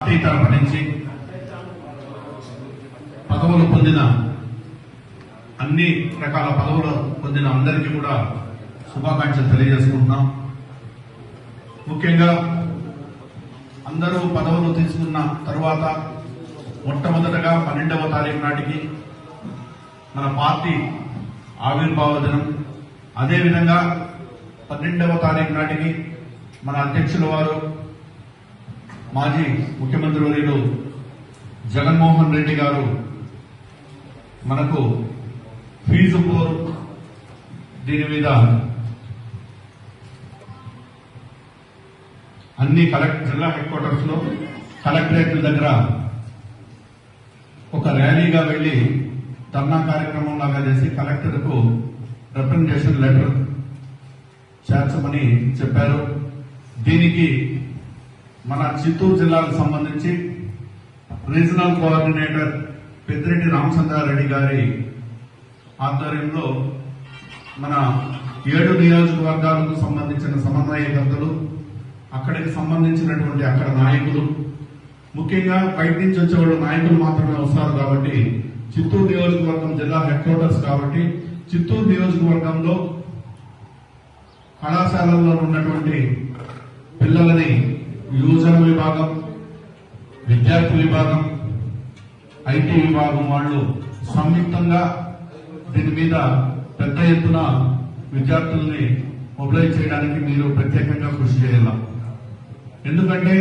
Party తరపు నుంచి పదవులు పొందిన అన్ని రకాల పదవులు పొందిన అందరికీ కూడా శుభాకాంక్షలు తెలియజేసుకుంటున్నాం. ముఖ్యంగా అందరూ పదవులు తీసుకున్న తరువాత మొట్టమొదటగా పన్నెండవ తారీఖు నాటికి మన పార్టీ ఆవిర్భావ దినం. అదేవిధంగా పన్నెండవ తారీఖు నాటికి మన అధ్యక్షుల వారు మాజీ ముఖ్యమంత్రి వర్యులు జగన్మోహన్ రెడ్డి గారు మనకు ఫీజు పోరు దీని మీద అన్ని కలెక్ట్ జిల్లా హెడ్ క్వార్టర్స్లో కలెక్టరేట్ల దగ్గర ఒక ర్యాలీగా వెళ్ళి ధర్నా కార్యక్రమం లాగా చేసి కలెక్టర్కు రిప్రజెంటేషన్ లెటర్ చేర్చమని చెప్పారు. దీనికి మన చిత్తూరు జిల్లాకు సంబంధించి రీజనల్ కోఆర్డినేటర్ పెద్దిరెడ్డి రామచంద్రారెడ్డి గారి ఆధ్వర్యంలో మన ఏడు నియోజకవర్గాలకు సంబంధించిన సమన్వయకర్తలు అక్కడికి సంబంధించినటువంటి అక్కడ నాయకులు ముఖ్యంగా బయట నుంచి వచ్చేవాళ్ళు నాయకులు మాత్రమే వస్తారు కాబట్టి చిత్తూరు నియోజకవర్గం జిల్లా హెడ్ క్వార్టర్స్ కాబట్టి చిత్తూరు నియోజకవర్గంలో కళాశాలల్లో ఉన్నటువంటి పిల్లలని యువజన విభాగం విద్యార్థి విభాగం ఐటీ విభాగం వాళ్ళు సంయుక్తంగా దీని మీద పెద్ద ఎత్తున విద్యార్థుల్ని మొబిలైజ్ చేయడానికి మీరు ప్రత్యేకంగా కృషి చేయాల? ఎందుకంటే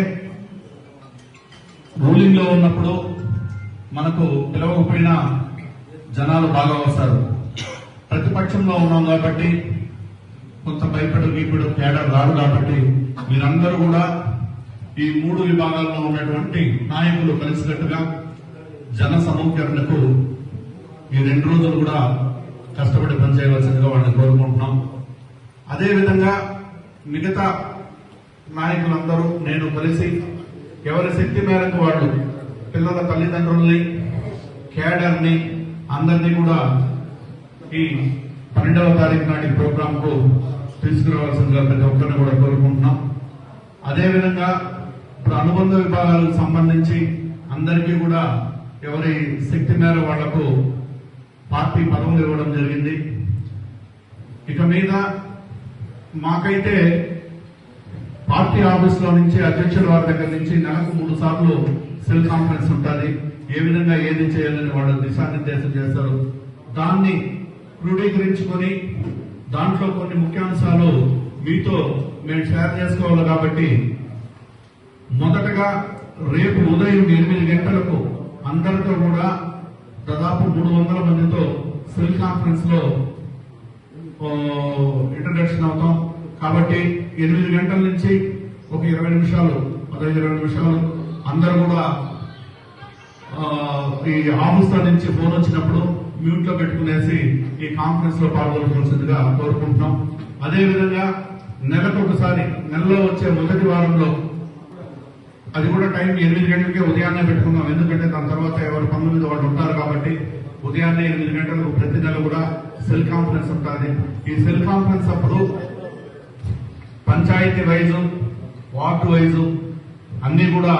రూలింగ్లో ఉన్నప్పుడు మనకు పిలవకపోయినా జనాలు బాగా వస్తారు. ప్రతిపక్షంలో ఉన్నాం కాబట్టి కొంత భయపడు గీపుడు తేడా రాదు కాబట్టి మీరందరూ కూడా ఈ మూడు విభాగాల్లో ఉన్నటువంటి నాయకులు కలిసికట్టుగా జన సమీకరణకు ఈ రెండు రోజులు కూడా కష్టపడి పనిచేయవలసిందిగా వాళ్ళని కోరుకుంటున్నాం. అదేవిధంగా మిగతా నాయకులందరూ నేను కలిసి ఎవరి శక్తి మేరకు వాళ్ళు పిల్లల తల్లిదండ్రుల్ని కేడర్ని అందరినీ కూడా ఈ పన్నెండవ తారీఖు నాటి ప్రోగ్రామ్కు తీసుకురావాల్సిందిగా ప్రతి ఒక్కరిని కూడా కోరుకుంటున్నాం. అదేవిధంగా ఇప్పుడు అనుబంధ విభాగాలకు సంబంధించి అందరికీ కూడా ఎవరి శక్తి మేర వాళ్ళకు పార్టీ పదవులు ఇవ్వడం జరిగింది. ఇక మీద మాకైతే పార్టీ ఆఫీస్లో నుంచి అధ్యక్షుల వారి దగ్గర నుంచి నెలకు మూడు సార్లు సెల్ కాన్ఫరెన్స్ ఉంటుంది. ఏ విధంగా ఏది చేయాలని వాళ్ళు దిశానిర్దేశం చేస్తారు. దాన్ని క్రోడీకరించుకొని దాంట్లో కొన్ని ముఖ్యాంశాలు మీతో మేము షేర్ చేసుకోవాలి కాబట్టి మొదటగా రేపు ఉదయం ఎనిమిది గంటలకు అందరితో కూడా దాదాపు మూడు వందల మందితో సెల్ కాన్ఫరెన్స్లో ఇంట్రడక్షన్ అవుతాం. కాబట్టి ఎనిమిది గంటల నుంచి ఒక ఇరవై నిమిషాలు పదహైదు ఇరవై నిమిషాలు అందరూ కూడా ఈ ఆఫీస్ నుంచి ఫోన్ వచ్చినప్పుడు మ్యూట్లో పెట్టుకునేసి ఈ కాన్ఫరెన్స్లో పాల్గొనవలసిందిగా కోరుకుంటున్నాం. అదేవిధంగా నెలకు ఒకసారి నెలలో వచ్చే మొదటి వారంలో అది కూడా టైం ఎనిమిది గంటలకే ఉదయాన్నే పెట్టుకున్నాం. ఎందుకంటే దాని తర్వాత ఎవరు పంతొమ్మిది వాళ్ళు ఉంటారు కాబట్టి ఉదయాన్నే ఎనిమిది గంటలకు ప్రతి నెల కూడా సెల్ కాన్ఫరెన్స్ ఉంటుంది. ఈ సెల్ కాన్ఫరెన్స్ అప్పుడు పంచాయతీ వైజు వార్డు వైజు అన్ని కూడా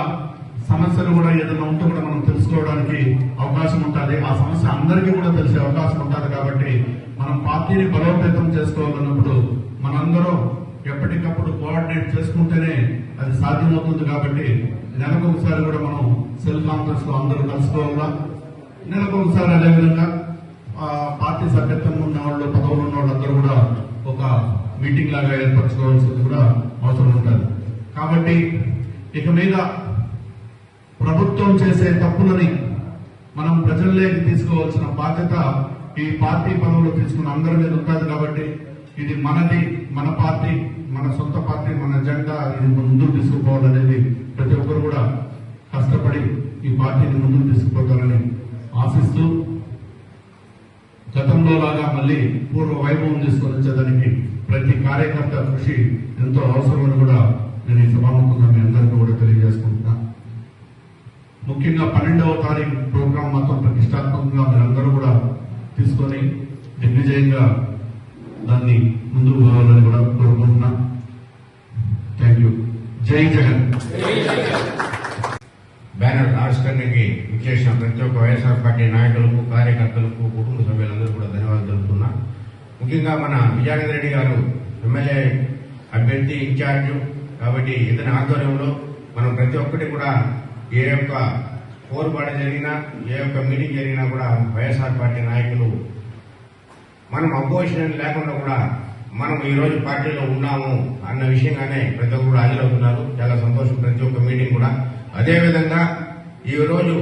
సమస్యలు కూడా ఏదైనా ఉంటే కూడా మనం తెలుసుకోవడానికి అవకాశం ఉంటుంది. ఆ సమస్య అందరికీ కూడా తెలిసే అవకాశం ఉంటుంది కాబట్టి మనం పార్టీని బలోపేతం చేసుకోవాలన్నప్పుడు మనందరం ఎప్పటికప్పుడు కోఆర్డినేట్ చేసుకుంటేనే అది సాధ్యమవుతుంది కాబట్టి నెలకు ఒకసారి కూడా మనం సెల్ కాన్ఫరెన్స్లో అందరూ కలుసుకోవాలా నెలకు ఒకసారి అదేవిధంగా పార్టీ సభ్యత్వం ఉన్న వాళ్ళు పదవులు ఉన్న వాళ్ళందరూ కూడా ఒక మీటింగ్ లాగా ఏర్పరచుకోవాల్సింది కూడా అవసరం ఉంటుంది. కాబట్టి ఇక మీద ప్రభుత్వం చేసే తప్పులని మనం ప్రజల్లోకి తీసుకోవాల్సిన బాధ్యత ఈ పార్టీ పదవులు తీసుకున్న అందరి మీద ఉంటుంది కాబట్టి ఇది మనది మన పార్టీ. మన సొంత పార్టీ మన ఎజెండా ఇది ముందుకు తీసుకుపోవాలనేది ప్రతి ఒక్కరు కూడా కష్టపడి ఈ పార్టీని ముందుకు తీసుకుపోతారని ఆశిస్తూ గతంలో లాగా మళ్ళీ పూర్వ వైభవం తీసుకొని వచ్చేదానికి ప్రతి కార్యకర్త కృషి ఎంతో అవసరమని కూడా నేను ఈ సభాముఖంగా మీ అందరికీ కూడా తెలియజేసుకుంటున్నా. ముఖ్యంగా పన్నెండవ తారీఖు ప్రోగ్రాం మాత్రం ప్రతిష్టాత్మకంగా మీరందరూ కూడా తీసుకొని దిగ్విజయంగా దాన్ని ముందుకు పోవాలని కూడా కోరుకుంటున్నా. థ్యాంక్ జై జగన్. బ్యానర్ ఆవిష్కరణకి విచ్చేసిన ప్రతి ఒక్క వైఎస్ఆర్ పార్టీ నాయకులకు కార్యకర్తలకు కుటుంబ సభ్యులందరూ కూడా ధన్యవాదాలు తెలుపుతున్నా. ముఖ్యంగా మన విజయానంద రెడ్డి గారు ఎమ్మెల్యే అభ్యర్థి ఇన్ఛార్జ్. కాబట్టి ఇతని ఆధ్వర్యంలో మనం ప్రతి ఒక్కటి కూడా ఏ యొక్క పోరుబాటు జరిగినా ఏ యొక్క మీటింగ్ జరిగినా కూడా వైఎస్ఆర్ పార్టీ నాయకులు మనం అపోజిషన్ లేకుండా కూడా మనం ఈ రోజు పార్టీలో ఉన్నాము అన్న విషయంగానే ప్రతి ఒక్కరు కూడా హాజరవుతున్నారు. చాలా సంతోషం ప్రతి ఒక్క మీటింగ్ కూడా. అదేవిధంగా ఈ రోజు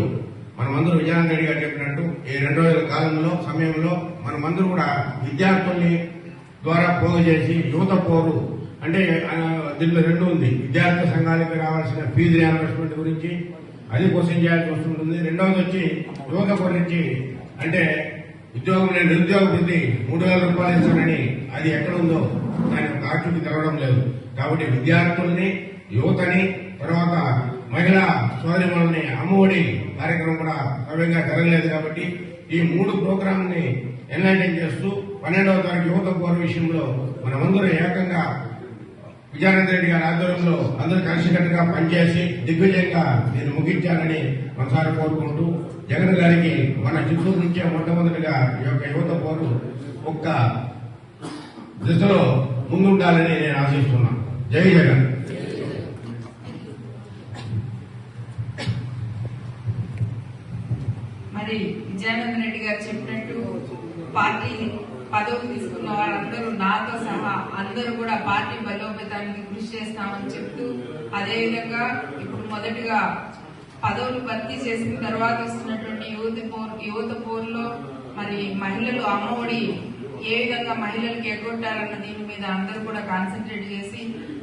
మనమందరూ విజయానంద రెడ్డి గారు చెప్పినట్టు ఈ రెండు రోజుల కాలంలో సమయంలో మనమందరూ కూడా విద్యార్థుల్ని ద్వారా పోగు చేసి యువత పోరు. అంటే దీనిలో రెండు ఉంది. విద్యార్థి సంఘాలకి రావాల్సిన ఫీజు రియంబర్స్మెంట్ గురించి అది క్వశ్చన్ చేయాల్సి వస్తుంటుంది. రెండవది వచ్చి యువత గురించి అంటే ఉద్యోగం లేని నిరుద్యోగ వృద్ధి మూడు వేల రూపాయలు ఇస్తానని అది ఎక్కడ ఉందో దాని యొక్క ఆకృతి తెలవడం లేదు. కాబట్టి విద్యార్థుల్ని యువతని తర్వాత మహిళా సోదరిమణుల్ని అమ్మఒడి కార్యక్రమం కూడా సవ్యంగా జరగలేదు కాబట్టి ఈ మూడు ప్రోగ్రాంని ని చేస్తూ పన్నెండవ తారీఖు యువత పోరు విషయంలో మనమందరం ఏకంగా విజయానంద రెడ్డి గారి ఆధ్వర్యంలో అందరూ కలిసికట్టుగా పనిచేసి దిగ్విజయంగా నేను ముగించాలని మనసారి కోరుకుంటూ జగన్ గారికి మన చిత్తూరు నుంచే మొట్టమొదటిగా ఈ యొక్క యువత పోరు ఒక్క దిశలో ముందుండాలని నేను ఆశిస్తున్నాను. జై జగన్. మరి విజయానంద రెడ్డి గారు చెప్పినట్టు పార్టీ పదవి తీసుకున్న వారందరూ నాతో సహా అందరూ కూడా పార్టీ బలోపేతానికి కృషి చేస్తామని చెప్తూ అదేవిధంగా ఇప్పుడు మొదటిగా పదవులు భర్తీ చేసిన తర్వాత వస్తున్నటువంటి యువత పోర్ యువత పోర్లో మరి మహిళలు అమ్మఒడి ఏ విధంగా మహిళలకు ఎగ్గొట్టారన్న దీని మీద అందరూ కూడా కాన్సన్ట్రేట్ చేసి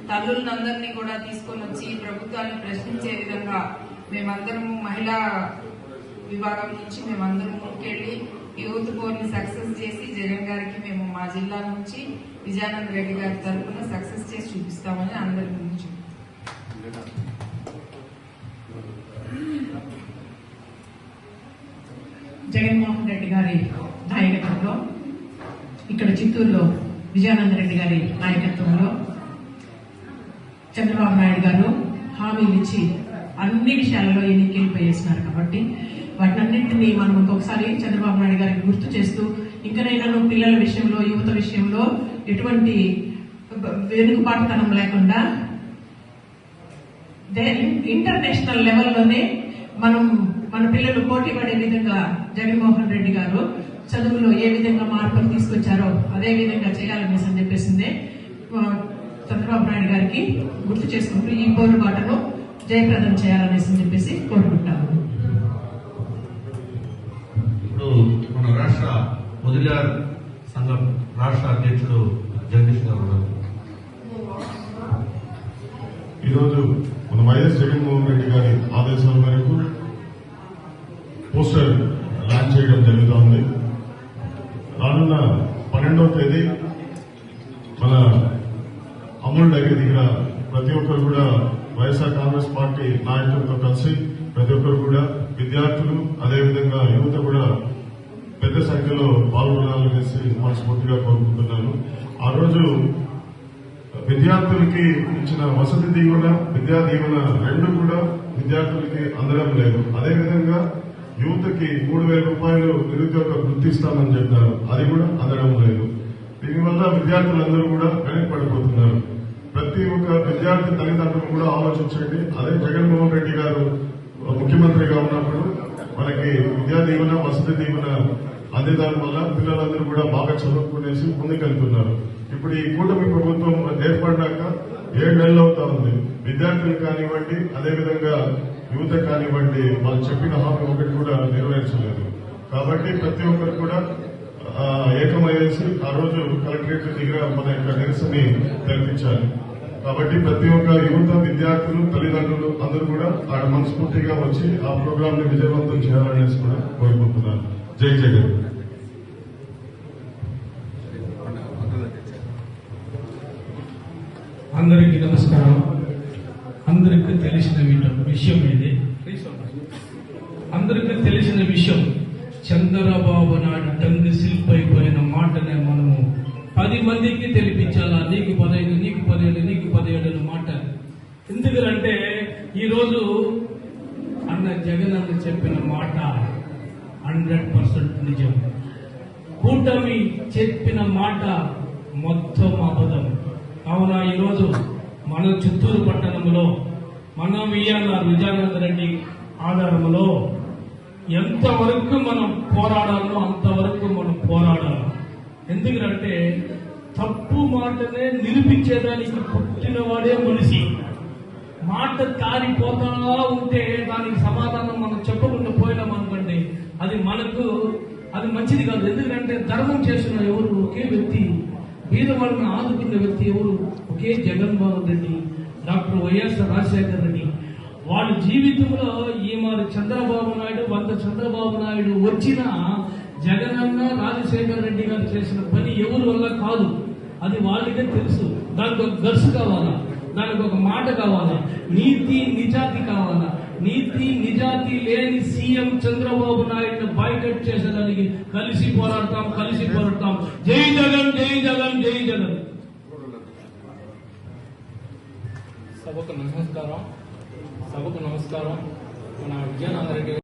తల్లులందరినీ కూడా తీసుకొని వచ్చి ప్రభుత్వాన్ని ప్రశ్నించే విధంగా మేమందరము మహిళా విభాగం నుంచి మేమందరం ముందుకెళ్ళి యూత్ పోర్ని సక్సెస్ చేసి జగన్ గారికి మేము మా జిల్లా నుంచి విజయానంద రెడ్డి గారి తరఫున సక్సెస్ చేసి చూపిస్తామని అందరి ముందు జగన్మోహన్ రెడ్డి గారి నాయకత్వంలో ఇక్కడ చిత్తూరులో విజయానంద రెడ్డి గారి నాయకత్వంలో చంద్రబాబు నాయుడు గారు హామీలు ఇచ్చి అన్ని విషయాలలో ఎన్నికలిపోయేసినారు కాబట్టి వాటినన్నింటినీ మనం ఇంకొకసారి చంద్రబాబు నాయుడు గారికి గుర్తు చేస్తూ ఇంకనైనా పిల్లల విషయంలో యువత విషయంలో ఎటువంటి వెనుకబాటుతనం లేకుండా ఇంటర్నేషనల్ లెవెల్లోనే మనం మన పిల్లలు పోటీ పడే విధంగా జగన్మోహన్ రెడ్డి గారు చదువులో ఏ విధంగా మార్పులు తీసుకొచ్చారో అదే విధంగా చేయాలనేసి అని చెప్పేసిందే చంద్రబాబు నాయుడు గారికి గుర్తు చేసుకుంటూ ఈ పోరుబాటను జయప్రదం చేయాలనేసి అని చెప్పేసి కోరుకుంటాము. రాష్ట్ర వదిలార్ సంఘం రాష్ట్ర అధ్యక్షుడు జగదీష్ గారు ఉన్నారు. ఈరోజు మన వైఎస్ జగన్మోహన్ రెడ్డి గారి ఆదేశాల మేరకు పోస్టర్ లాంచ్ చేయడం జరుగుతోంది రానున్న పన్నెండవ తేదీ మన అమూల్ డైరీ దగ్గర ప్రతి ఒక్కరు కూడా వైఎస్ఆర్ కాంగ్రెస్ పార్టీ నాయకులతో కలిసి ప్రతి ఒక్కరు కూడా విద్యార్థులు అదేవిధంగా యువత కూడా పెద్ద సంఖ్యలో పాల్గొనాలనేసి మనస్ఫూర్తిగా కోరుకుంటున్నాను. ఆ రోజు విద్యార్థులకి ఇచ్చిన వసతి దీవెన విద్యా దీవెన రెండు కూడా విద్యార్థులకి అందడం లేదు. అదేవిధంగా యువతకి మూడు వేల రూపాయలు నిరుద్యోగ గుర్తిస్తామని చెప్పారు అది కూడా అందడం లేదు. దీనివల్ల విద్యార్థులందరూ కూడా వెనకపడిపోతున్నారు ప్రతి ఒక్క విద్యార్థి తల్లిదండ్రులు కూడా ఆలోచించండి. అదే జగన్మోహన్ రెడ్డి గారు ముఖ్యమంత్రిగా ఉన్నప్పుడు మనకి విద్యా దీవెన వసతి దీవెన అందేదాని వల్ల పిల్లలందరూ కూడా బాగా చదువుకునేసి ముందుకెళ్తున్నారు ఇప్పుడు ఈ కూటమి ప్రభుత్వం ఏర్పడ్డాక ఏడు నెలలు అవుతా ఉంది. విద్యార్థులు కానివ్వండి అదేవిధంగా యువత కానివ్వండి వాళ్ళు చెప్పిన హామీ ఒకటి కూడా నెరవేర్చలేదు. కాబట్టి ప్రతి ఒక్కరు కూడా ఏకమయ్యేసి ఆ రోజు కలెక్టరేట్ దగ్గర మన యొక్క నిరసని తెలిపించాలి. కాబట్టి ప్రతి ఒక్క యువత విద్యార్థులు తల్లిదండ్రులు అందరూ కూడా ఆడ మనస్ఫూర్తిగా వచ్చి ఆ ప్రోగ్రామ్ని విజయవంతం చేయాలనేసి కూడా కోరుకుంటున్నాను. జై జగన్. అందరికీ నమస్కారం. అందరికీ తెలిసిన విషయం ఇది. అందరికీ తెలిసిన విషయం చంద్రబాబు నాయుడు టంగి శిల్పైపోయిన మాటనే మనము పది మందికి తెలిపించాలా? నీకు పదహైదు నీకు ఎందుకంటే ఈరోజు అన్న జగన్ అన్న చెప్పిన మాట హండ్రెడ్ పర్సెంట్ నిజం. కూటమి చెప్పిన మాట మొత్తం అబద్ధం. కావున ఈరోజు మన చిత్తూరు పట్టణంలో మన విఎన్ఆర్ విజయానంద రెడ్డి ఆధారంలో ఎంతవరకు మనం పోరాడాలో అంతవరకు మనం పోరాడాలి. ఎందుకంటే తప్పు మాటనే నిరూపించేదానికి పుట్టినవాడే మనిషి. మాట కారిపోతా ఉంటే దానికి సమాధానం మనం చెప్పకుండా పోయినాం అనుకోండి. అది మనకు అది మంచిది కాదు. ఎందుకంటే ధర్మం చేసిన ఎవరు? ఒకే వ్యక్తి. బీదవాళ్ళని ఆదుకున్న వ్యక్తి ఎవరు? ఒకే జగన్మోహన్ రెడ్డి డాక్టర్ వైఎస్ రాజశేఖర్ రెడ్డి. వాళ్ళ జీవితంలో ఈ మరి చంద్రబాబు నాయుడు వంద చంద్రబాబు నాయుడు వచ్చిన జగనన్న రాజశేఖర్ రెడ్డి గారు చేసిన పని ఎవరి వల్ల కాదు? అది వాళ్ళకే తెలుసు. దానికి ఒక గర్సు కావాలా? మాట కావాలా నీతి నిజాతి కావాలా? నీతి నిజాతి లేని సీఎం చంద్రబాబు నాయుడు బైకట్ చేసేదానికి కలిసి పోరాడతాం కలిసి పోరాడతాం. జై జగన్ జై జగన్ జై జగన్. సభకు నమస్కారం. సభకు నమస్కారం. మన విజయనగర రెడ్డి